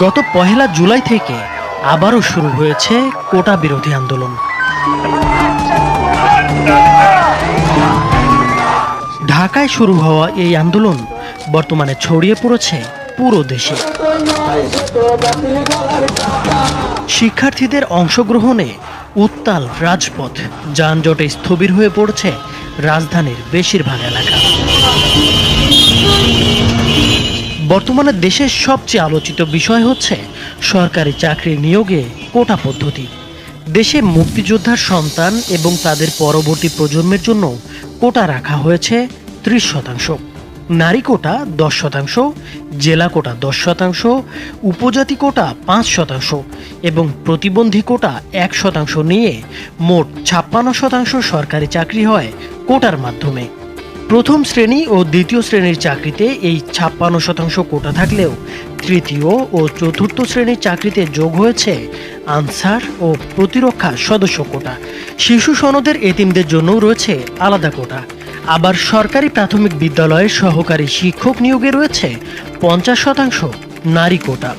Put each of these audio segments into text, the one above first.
গত পহেলা জুলাই থেকে আবারও শুরু হয়েছে কোটা বিরোধী আন্দোলন। ঢাকায় শুরু হওয়া এই আন্দোলন বর্তমানে ছড়িয়ে পড়েছে পুরো দেশে। শিক্ষার্থীদের অংশগ্রহণে উত্তাল রাজপথ, যানজটে স্থবির হয়ে পড়ছে রাজধানীর বেশিরভাগ এলাকা। বর্তমানে দেশের সবচেয়ে আলোচিত বিষয় হচ্ছে সরকারি চাকরি নিয়োগে কোটা পদ্ধতি। দেশে মুক্তিযোদ্ধার সন্তান এবং তাদের পরবর্তী প্রজন্মের জন্য কোটা রাখা হয়েছে ত্রিশ শতাংশ। নারী কোটা দশ শতাংশ, জেলা কোটা দশ শতাংশ, উপজাতি কোটা পাঁচ শতাংশ এবং প্রতিবন্ধী কোটা এক শতাংশ নিয়ে মোট ছাপ্পান্ন শতাংশ সরকারি চাকরি হয় কোটার মাধ্যমে। প্রথম শ্রেণি ও দ্বিতীয় শ্রেণির চাকরিতে এই ছাপ্পান্ন শতাংশ কোটা থাকলেও তৃতীয় ও চতুর্থ শ্রেণির চাকরিতে যোগ হয়েছে আনসার ও প্রতিরক্ষা সদস্য কোটা। শিশু সনদের এতিমদের জন্যও রয়েছে আলাদা কোটা। আবার সরকারি প্রাথমিক বিদ্যালয়ের সহকারী শিক্ষক নিয়োগে রয়েছে পঞ্চাশ শতাংশ নারী কোটা।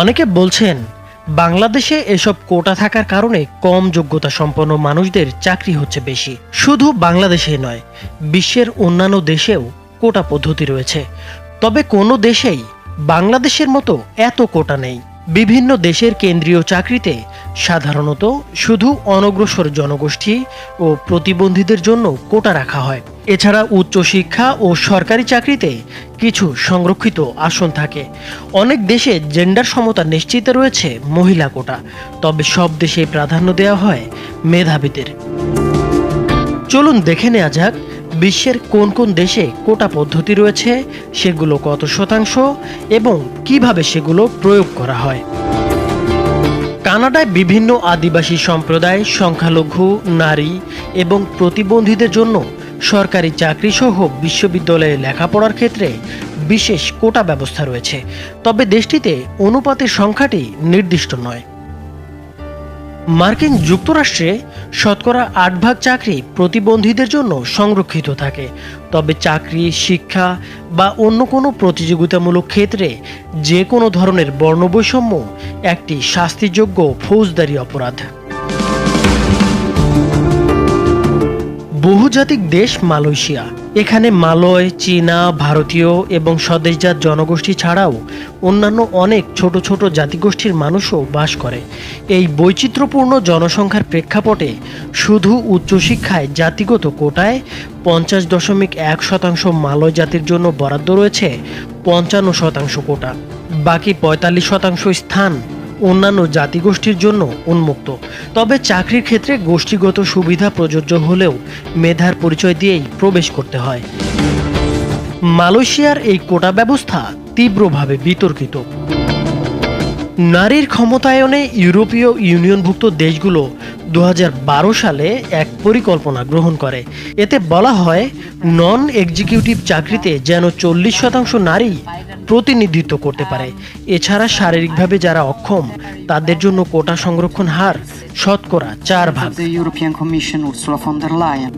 অনেকে বলছেন বাংলাদেশে এসব কোটা থাকার কারণে কম যোগ্যতা সম্পন্ন মানুষদের চাকরি হচ্ছে বেশি। শুধু বাংলাদেশে নয়, বিশ্বের অন্যান্য দেশেও কোটা পদ্ধতি রয়েছে। তবে কোনো দেশেই বাংলাদেশের মতো এত কোটা নেই। বিভিন্ন দেশের কেন্দ্রীয় চাকরিতে সাধারণত শুধু অনগ্রসর জনগোষ্ঠী ও প্রতিবন্ধীদের জন্য কোটা রাখা হয়। এছাড়া উচ্চশিক্ষা ও সরকারি চাকরিতে কিছু সংরক্ষিত আসন থাকে। অনেক দেশে জেন্ডার সমতা নিশ্চিত রয়েছে মহিলা কোটা, তবে সব দেশে প্রাধান্য দেওয়া হয় মেধাবীদের। চলুন দেখে নেওয়া যাক বিশ্বের কোন কোন দেশে কোটা পদ্ধতি রয়েছে, সেগুলো কত শতাংশ এবং কীভাবে সেগুলো প্রয়োগ করা হয়। কানাডায় বিভিন্ন আদিবাসী সম্প্রদায়, সংখ্যালঘু, নারী এবং প্রতিবন্ধীদের জন্য সরকারি চাকরিসহ বিশ্ববিদ্যালয়ে লেখাপড়ার ক্ষেত্রে বিশেষ কোটা ব্যবস্থা রয়েছে। তবে দেশটিতে অনুপাতের সংখ্যাটি নির্দিষ্ট নয়। মার্কিন যুক্তরাষ্ট্রে শতকরা আট ভাগ চাকরি প্রতিবন্ধীদের জন্য সংরক্ষিত থাকে। তবে চাকরি, শিক্ষা বা অন্য কোনো প্রতিযোগিতামূলক ক্ষেত্রে যে কোনো ধরনের বর্ণবৈষম্য একটি শাস্তিযোগ্য ফৌজদারি অপরাধ। বহুজাতিক দেশ মালয়েশিয়া এখানে মালয়, চীনা, ভারতীয় এবং স্বদেশজাত জনগোষ্ঠী ছাড়াও অন্যান্য অনেক ছোট ছোট জাতিগোষ্ঠীর মানুষও বাস করে। এই বৈচিত্র্যপূর্ণ জনসংখ্যার প্রেক্ষাপটে শুধু উচ্চশিক্ষায় জাতিগত কোটায় পঞ্চাশ দশমিক এক শতাংশ মালয় জাতির জন্য বরাদ্দ রয়েছে পঞ্চান্ন শতাংশ কোটা। বাকি পঁয়তাল্লিশ শতাংশ স্থান অন্যান্য জাতিগোষ্ঠীর জন্য উন্মুক্ত। তবে চাকরির ক্ষেত্রে গোষ্ঠীগত সুবিধা প্রযোজ্য হলেও মেধার পরিচয় দিয়েই প্রবেশ করতে হয়। মালয়েশিয়ার এই কোটা ব্যবস্থা তীব্রভাবে বিতর্কিত। নারীর ক্ষমতায়নে ইউরোপীয় ইউনিয়নভুক্ত দেশগুলো দু হাজার বারো সালে এক পরিকল্পনা গ্রহণ করে। এতে বলা হয় নন এক্সিকিউটিভ চাকরিতে যেন চল্লিশ শতাংশ নারী প্রতিনিধিত্ব করতে পারে। এছাড়া শারীরিকভাবে যারা অক্ষম, তাদের জন্য কোটা সংরক্ষণ হার শতকরা চার ভাগ.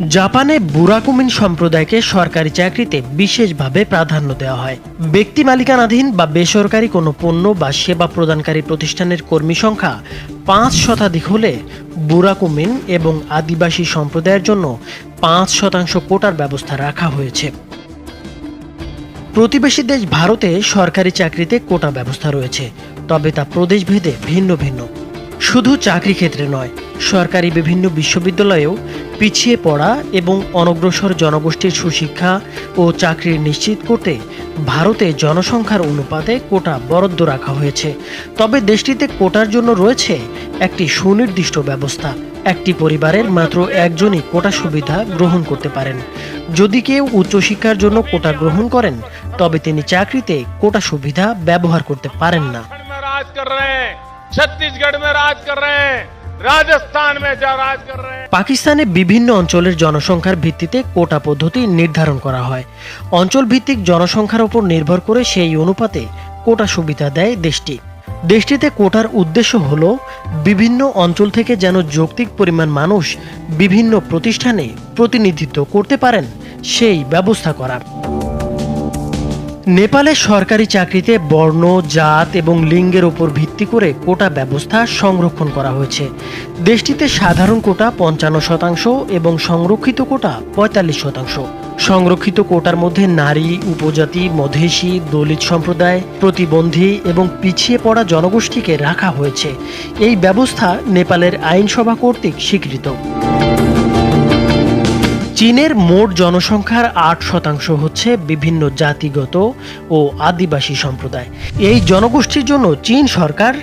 জাপানে বুরাকুমিন সম্প্রদায়কে সরকারি চাকরিতে বিশেষভাবে প্রাধান্য দেওয়া হয়। ব্যক্তি মালিকানাধীন বা বেসরকারি কোনো পণ্য বা সেবা প্রদানকারী প্রতিষ্ঠানের কর্মী সংখ্যা পাঁচ শতাধিক হলে বুরাকুমিন এবং আদিবাসী সম্প্রদায়ের জন্য পাঁচ শতাংশ কোটার ব্যবস্থা রাখা হয়েছে। প্রতিবেশী দেশ ভারতে সরকারি চাকরিতে কোটা ব্যবস্থা রয়েছে তবে তা প্রদেশভেদে ভিন্ন ভিন্ন। শুধু চাকরি ক্ষেত্রে নয়, সরকারি বিভিন্ন বিশ্ববিদ্যালয়েও পিছিয়ে পড়া এবং অনগ্রসর জনগোষ্ঠীর সুশিক্ষা ও চাকরি নিশ্চিত করতে ভারতে জনসংখ্যার অনুপাতে কোটা বরাদ্দ রাখা হয়েছে। তবে দেশটিতে কোটার জন্য রয়েছে একটি সুনির্দিষ্ট ব্যবস্থা। একটি পরিবারের মাত্র একজনই কোটা সুবিধা গ্রহণ করতে পারেন। যদি কেউ উচ্চশিক্ষার জন্য কোটা গ্রহণ করেন, তবে তিনি চাকরিতে কোটা সুবিধা ব্যবহার করতে পারেন না। ছত্তিশগড় মে রাজ রাজস্থান মে যা রাজ পাকিস্তানে বিভিন্ন অঞ্চলের জনসংখ্যার ভিত্তিতে কোটা পদ্ধতি নির্ধারণ করা হয়। অঞ্চল ভিত্তিক জনসংখ্যার উপর নির্ভর করে সেই অনুপাতে কোটা সুবিধা দেয় দেশটি। দেশটিতে কোটার উদ্দেশ্য হল বিভিন্ন অঞ্চল থেকে যেন যৌক্তিক পরিমাণ মানুষ বিভিন্ন প্রতিষ্ঠানে প্রতিনিধিত্ব করতে পারেন, সেই ব্যবস্থা করা। নেপালে সরকারি চাকরিতে বর্ণ, জাত এবং লিঙ্গের উপর ভিত্তি করে কোটা ব্যবস্থা সংরক্ষণ করা হয়েছে। দেশটিতে সাধারণ কোটা পঞ্চান্ন শতাংশ এবং সংরক্ষিত কোটা পঁয়তাল্লিশ শতাংশ। সংরক্ষিত কোটার মধ্যে নারী, উপজাতি, মধেশী, দলিত সম্প্রদায়, প্রতিবন্ধী এবং পিছিয়ে পড়া জনগোষ্ঠীকে রাখা হয়েছে। এই ব্যবস্থা নেপালের আইনসভা কর্তৃক স্বীকৃত। চীনের মোট জনসংখ্যার আট শতাংশ হচ্ছে বিভিন্ন জাতিগত ও আদিবাসী সম্প্রদায়। এই জনগোষ্ঠীর জন্য চীন সরকার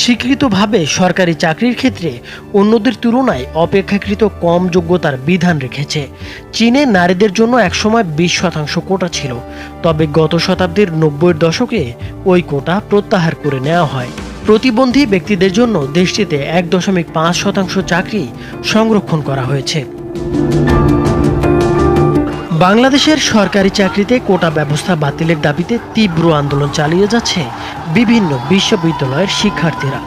স্বীকৃতভাবে সরকারি চাকরির ক্ষেত্রে অন্যদের তুলনায় অপেক্ষাকৃত কম যোগ্যতার বিধান রেখেছে। চীনে নারীদের জন্য একসময় বিশ শতাংশ কোটা ছিল, তবে গত শতাব্দীর নব্বইয়ের দশকে ওই কোটা প্রত্যাহার করে নেওয়া হয়। প্রতিবন্ধী ব্যক্তিদের জন্য দেশটিতে এক দশমিক পাঁচ শতাংশ চাকরি সংরক্ষণ করা হয়েছে। বাংলাদেশের সরকারি চাকরিতে কোটা ব্যবস্থা বাতিলের দাবিতে তীব্র আন্দোলন চালিয়ে যাচ্ছে বিভিন্ন বিশ্ববিদ্যালয়ের শিক্ষার্থীরা।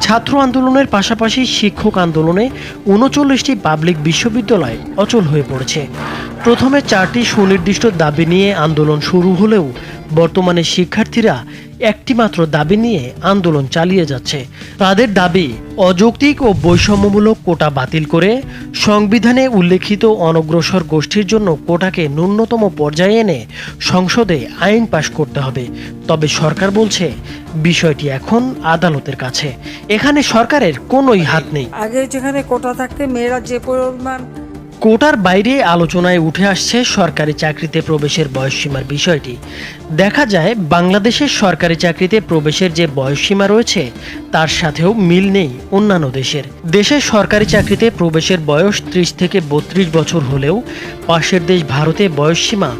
ছাত্র আন্দোলনের পাশাপাশি শিক্ষক আন্দোলনে উনচল্লিশটি পাবলিক বিশ্ববিদ্যালয় অচল হয়ে পড়েছে। প্রথমে চারটি সুনির্দিষ্ট দাবি নিয়ে আন্দোলন শুরু হলেও বর্তমানে শিক্ষার্থীরা একটি মাত্র দাবি নিয়ে আন্দোলন চালিয়ে যাচ্ছে। তাদের দাবি, অযৌক্তিক ও বৈষম্যমূলক কোটা বাতিল করে সংবিধানে উল্লেখিত অনগ্রসর গোষ্ঠীর জন্য কোটাকে ন্যূনতম পর্যায়ে এনে সংসদে আইন পাশ করতে হবে। তবে সরকার বলছে, বিষয়টি এখন আদালতের কাছে। এখানে সরকারের কোনোই হাত নেই। আগে যেখানে কোটা থাকতে, মেয়েরা যে পরিমাণ কোটার বাইরে আলোচনায় উঠে আসছে সরকারি চাকরিতে প্রবেশের বয়সসীমার বিষয়টি। দেখা যায় বাংলাদেশের সরকারি চাকরিতে প্রবেশের যে বয়সসীমা রয়েছে, তার সাথেও মিল নেই অন্যান্য দেশের। দেশের সরকারি চাকরিতে প্রবেশের বয়স ত্রিশ থেকে বত্রিশ বছর হলেও, পাশের দেশ ভারতে বয়সসীমা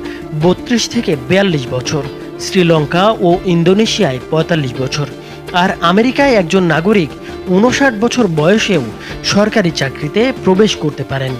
বত্রিশ থেকে বিয়াল্লিশ বছর, শ্রীলঙ্কা ও ইন্দোনেশিয়ায় পঁয়তাল্লিশ বছর। আর আমেরিকায় একজন নাগরিক উনষাট বছর বয়সেও সরকারি চাকরিতে প্রবেশ করতে পারেন।